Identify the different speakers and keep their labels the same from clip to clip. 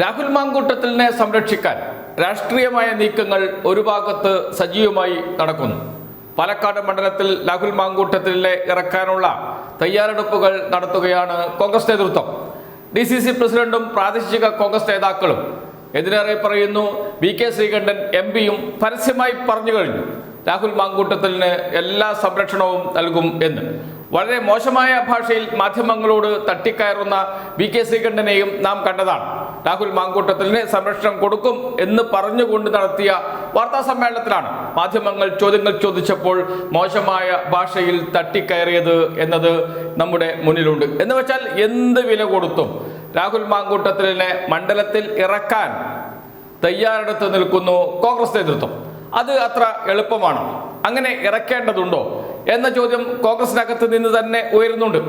Speaker 1: രാഹുൽ മാങ്കൂട്ടത്തിലിനെ സംരക്ഷിക്കാൻ രാഷ്ട്രീയമായ നീക്കങ്ങൾ ഒരു ഭാഗത്ത് സജീവമായി നടക്കുന്നു. പാലക്കാട് മണ്ഡലത്തിൽ രാഹുൽ മാങ്കൂട്ടത്തിലെ ഇറക്കാനുള്ള തയ്യാറെടുപ്പുകൾ നടത്തുകയാണ് കോൺഗ്രസ് നേതൃത്വം. ഡി സി സി പ്രസിഡന്റും പ്രാദേശിക കോൺഗ്രസ് നേതാക്കളും എതിരേറെ പറയുന്നു വി കെ ശ്രീകണ്ഠൻ എം പിയും പരസ്യമായി പറഞ്ഞു കഴിഞ്ഞു. രാഹുൽ മാങ്കൂട്ടത്തിലിന് എല്ലാ സംരക്ഷണവും നൽകും എന്ന്. വളരെ മോശമായ ഭാഷയിൽ മാധ്യമങ്ങളോട് തട്ടിക്കയറുന്ന വി കെ ശ്രീകണ്ഠനെയും നാം കണ്ടതാണ്. രാഹുൽ മാങ്കൂട്ടത്തിന് സംരക്ഷണം കൊടുക്കും എന്ന് പറഞ്ഞുകൊണ്ട് നടത്തിയ വാർത്താ സമ്മേളനത്തിലാണ് മാധ്യമങ്ങൾ ചോദ്യങ്ങൾ ചോദിച്ചപ്പോൾ മോശമായ ഭാഷയിൽ തട്ടിക്കയറിയത് എന്നത് നമ്മുടെ മുന്നിലുണ്ട്. എന്ന് വെച്ചാൽ എന്ത് വില കൊടുത്തും രാഹുൽ മാങ്കൂട്ടത്തിലെ മണ്ഡലത്തിൽ ഇറക്കാൻ തയ്യാറെടുത്ത് നിൽക്കുന്നു കോൺഗ്രസ് നേതൃത്വം. അത് അത്ര എളുപ്പമാണ്. അങ്ങനെ ഇറക്കേണ്ടതുണ്ടോ എന്ന ചോദ്യം കോൺഗ്രസിനകത്ത് നിന്ന് തന്നെ ഉയരുന്നുണ്ട്.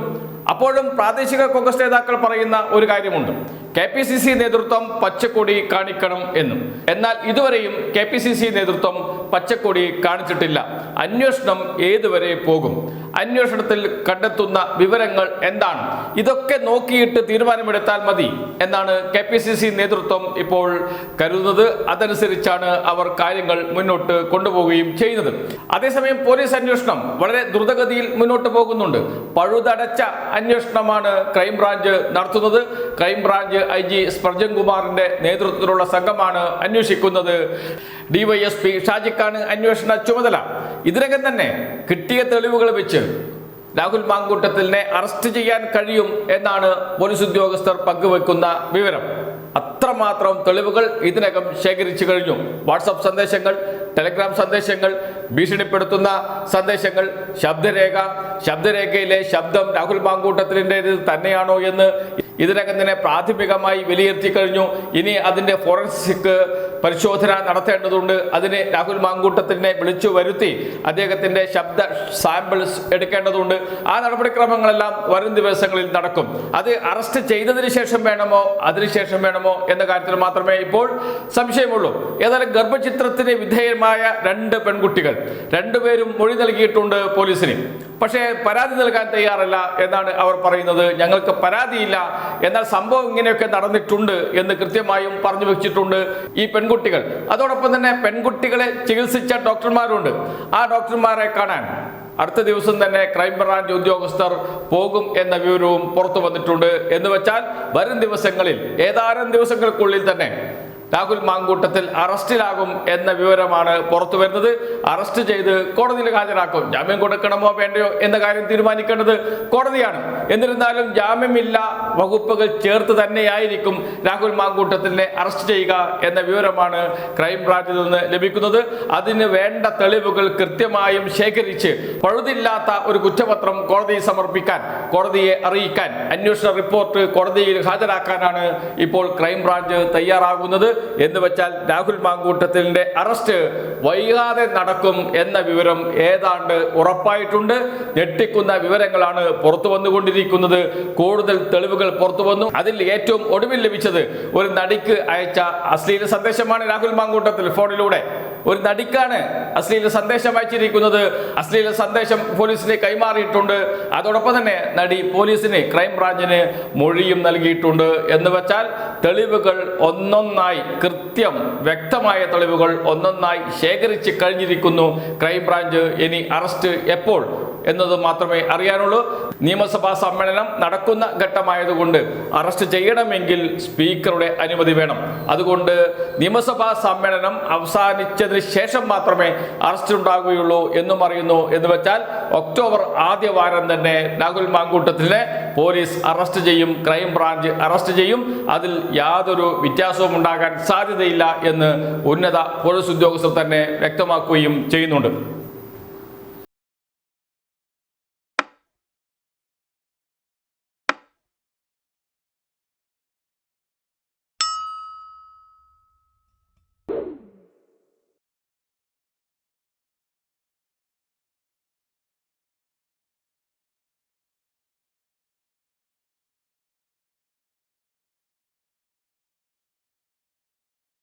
Speaker 1: അപ്പോഴും പ്രാദേശിക കോൺഗ്രസ് നേതാക്കൾ പറയുന്ന ഒരു കാര്യമുണ്ട്. കെ പി സി സി നേതൃത്വം പച്ചക്കൊടി കാണിക്കണം എന്നും. എന്നാൽ ഇതുവരെയും കെ പി സി സി നേതൃത്വം പച്ചക്കൊടി കാണിച്ചിട്ടില്ല. അന്വേഷണം ഏതുവരെ പോകും? അന്വേഷണത്തിൽ കണ്ടെത്തുന്ന വിവരങ്ങൾ എന്താണ്? ഇതൊക്കെ നോക്കിയിട്ട് തീരുമാനമെടുത്താൽ മതി എന്നാണ് കെ പി സി സി നേതൃത്വം ഇപ്പോൾ കരുതുന്നത്. അതനുസരിച്ചാണ് അവർ കാര്യങ്ങൾ മുന്നോട്ട് കൊണ്ടുപോവുകയും ചെയ്യുന്നത്. അതേസമയം പോലീസ് അന്വേഷണം വളരെ ദ്രുതഗതിയിൽ മുന്നോട്ട് പോകുന്നുണ്ട്. പഴുതടച്ച അന്വേഷണമാണ് ക്രൈംബ്രാഞ്ച് നടത്തുന്നത്. ക്രൈംബ്രാഞ്ച് ഐ ജി സ്പർജൻ കുമാറിന്റെ നേതൃത്വത്തിലുള്ള സംഘമാണ് അന്വേഷിക്കുന്നത്. ഡിവൈഎസ്പി ഷാജിക്കാണ് അന്വേഷണ ചുമതല. ഇതിനകം തന്നെ കിട്ടിയ തെളിവുകൾ വെച്ച് രാഹുൽ മാങ്കൂട്ടത്തിനെ അറസ്റ്റ് ചെയ്യാൻ കഴിയും എന്നാണ് പോലീസ് ഉദ്യോഗസ്ഥർ പങ്കുവെക്കുന്ന വിവരം. അത്രമാത്രം തെളിവുകൾ ഇതിനകം ശേഖരിച്ചു കഴിഞ്ഞു. വാട്സപ്പ് സന്ദേശങ്ങൾ ടെലഗ്രാം സന്ദേശങ്ങൾ ഭീഷണിപ്പെടുത്തുന്ന സന്ദേശങ്ങൾ ശബ്ദരേഖ ശബ്ദരേഖയിലെ ശബ്ദം രാഹുൽ മാങ്കൂട്ടത്തിലിന്റെ തന്നെയാണോ എന്ന് ഇതിനകം തന്നെ പ്രാഥമികമായി വിലയിരുത്തി കഴിഞ്ഞു. ഇനി അതിന്റെ ഫോറൻസിക് പരിശോധന നടത്തേണ്ടതുണ്ട്. അതിന് രാഹുൽ മാങ്കൂട്ടത്തിനെ വിളിച്ചു വരുത്തി അദ്ദേഹത്തിന്റെ ശബ്ദ സാമ്പിൾസ് എടുക്കേണ്ടതുണ്ട്. ആ നടപടിക്രമങ്ങളെല്ലാം വരും ദിവസങ്ങളിൽ നടക്കും. അത് അറസ്റ്റ് ചെയ്തതിന് ശേഷം വേണമോ അതിനുശേഷം വേണമോ എന്ന കാര്യത്തിൽ മാത്രമേ ഇപ്പോൾ സംശയമുള്ളൂ. ഏതായാലും ഗർഭചിത്രത്തിന് വിധേയമായ രണ്ട് പെൺകുട്ടികൾ. രണ്ടുപേരും മൊഴി നൽകിയിട്ടുണ്ട് പോലീസിന്. പക്ഷേ പരാതി നൽകാൻ തയ്യാറല്ല എന്നാണ് അവർ പറയുന്നത്. ഞങ്ങൾക്ക് പരാതിയില്ല. എന്നാൽ സംഭവം ഇങ്ങനെയൊക്കെ നടന്നിട്ടുണ്ട് എന്ന് കൃത്യമായും പറഞ്ഞു വെച്ചിട്ടുണ്ട് ഈ പെൺകുട്ടികൾ. അതോടൊപ്പം തന്നെ പെൺകുട്ടികളെ ചികിത്സിച്ച ഡോക്ടർമാരുണ്ട്. ആ ഡോക്ടർമാരെ കാണാൻ അടുത്ത ദിവസം തന്നെ ക്രൈംബ്രാഞ്ച് ഉദ്യോഗസ്ഥർ പോകും എന്ന വിവരവും പുറത്തു വന്നിട്ടുണ്ട്. എന്ന് വെച്ചാൽ വരും ദിവസങ്ങളിൽ ഏതാനും ദിവസങ്ങൾക്കുള്ളിൽ തന്നെ രാഹുൽ മാങ്കൂട്ടത്തിൽ അറസ്റ്റിലാകും എന്ന വിവരമാണ് പുറത്തു വരുന്നത്. അറസ്റ്റ് ചെയ്ത് കോടതിയിൽ ഹാജരാക്കും. ജാമ്യം കൊടുക്കണമോ വേണ്ടയോ എന്ന കാര്യം തീരുമാനിക്കേണ്ടത് കോടതിയാണ്. എന്നിരുന്നാലും ജാമ്യമില്ല വകുപ്പുകൾ ചേർത്ത് തന്നെയായിരിക്കും രാഹുൽ മാങ്കൂട്ടത്തിനെ അറസ്റ്റ് ചെയ്യുക എന്ന വിവരമാണ് ക്രൈംബ്രാഞ്ചിൽ നിന്ന് ലഭിക്കുന്നത്. അതിന് വേണ്ട തെളിവുകൾ കൃത്യമായും ശേഖരിച്ച് പഴുതില്ലാത്ത ഒരു കുറ്റപത്രം കോടതിയിൽ സമർപ്പിക്കാൻ കോടതിയെ അറിയിക്കാൻ അന്വേഷണ റിപ്പോർട്ട് കോടതിയിൽ ഹാജരാക്കാനാണ് ഇപ്പോൾ ക്രൈംബ്രാഞ്ച് തയ്യാറാകുന്നത്. എന്ന് വെച്ചാൽ രാഹുൽ മാങ്കൂട്ടത്തിന്റെ അറസ്റ്റ് വൈകാതെ നടക്കും എന്ന വിവരം ഏതാണ്ട് ഉറപ്പായിട്ടുണ്ട്. ഞെട്ടിക്കുന്ന വിവരങ്ങളാണ് പുറത്തു വന്നുകൊണ്ടിരിക്കുന്നത്. കൂടുതൽ തെളിവുകൾ പുറത്തു വന്നു. അതിൽ ഏറ്റവും ഒടുവിൽ ലഭിച്ചത് ഒരു നടിക്ക് അയച്ച അശ്ലീല സന്ദേശമാണ് രാഹുൽ മാങ്കൂട്ടത്തിൽ ഫോണിലൂടെ. ഒരു നടിക്കാണ് അശ്ലീല സന്ദേശം അയച്ചിരിക്കുന്നത്. അശ്ലീല സന്ദേശം പോലീസിന് കൈമാറിയിട്ടുണ്ട്. അതോടൊപ്പം തന്നെ നടി പോലീസിന് ക്രൈംബ്രാഞ്ചിന് മൊഴിയും നൽകിയിട്ടുണ്ട്. എന്ന് വെച്ചാൽ തെളിവുകൾ ഒന്നൊന്നായി കൃത്യം വ്യക്തമായ തെളിവുകൾ ഒന്നൊന്നായി ശേഖരിച്ച് കഴിഞ്ഞിരിക്കുന്നു. ക്രൈംബ്രാഞ്ച് ഇനി അറസ്റ്റ് എപ്പോൾ എന്നത് മാത്രമേ അറിയാനുള്ളൂ. നിയമസഭാ സമ്മേളനം നടക്കുന്ന ഘട്ടമായതുകൊണ്ട് അറസ്റ്റ് ചെയ്യണമെങ്കിൽ സ്പീക്കറുടെ അനുമതി വേണം. അതുകൊണ്ട് നിയമസഭാ സമ്മേളനം അവസാനിച്ചതിന് ശേഷം മാത്രമേ അറസ്റ്റ് ഉണ്ടാകുകയുള്ളൂ എന്നും അറിയുന്നു. എന്ന് വെച്ചാൽ ഒക്ടോബർ ആദ്യ വാരം തന്നെ രാഹുൽ മാങ്കൂട്ടത്തിനെ പോലീസ് അറസ്റ്റ് ചെയ്യും ക്രൈം ബ്രാഞ്ച് അറസ്റ്റ് ചെയ്യും. അതിൽ യാതൊരു വ്യത്യാസവും ഉണ്ടാകാൻ സാധ്യതയില്ല എന്ന് ഉന്നത പോലീസ് ഉദ്യോഗസ്ഥർ തന്നെ വ്യക്തമാക്കുകയും ചെയ്യുന്നുണ്ട്.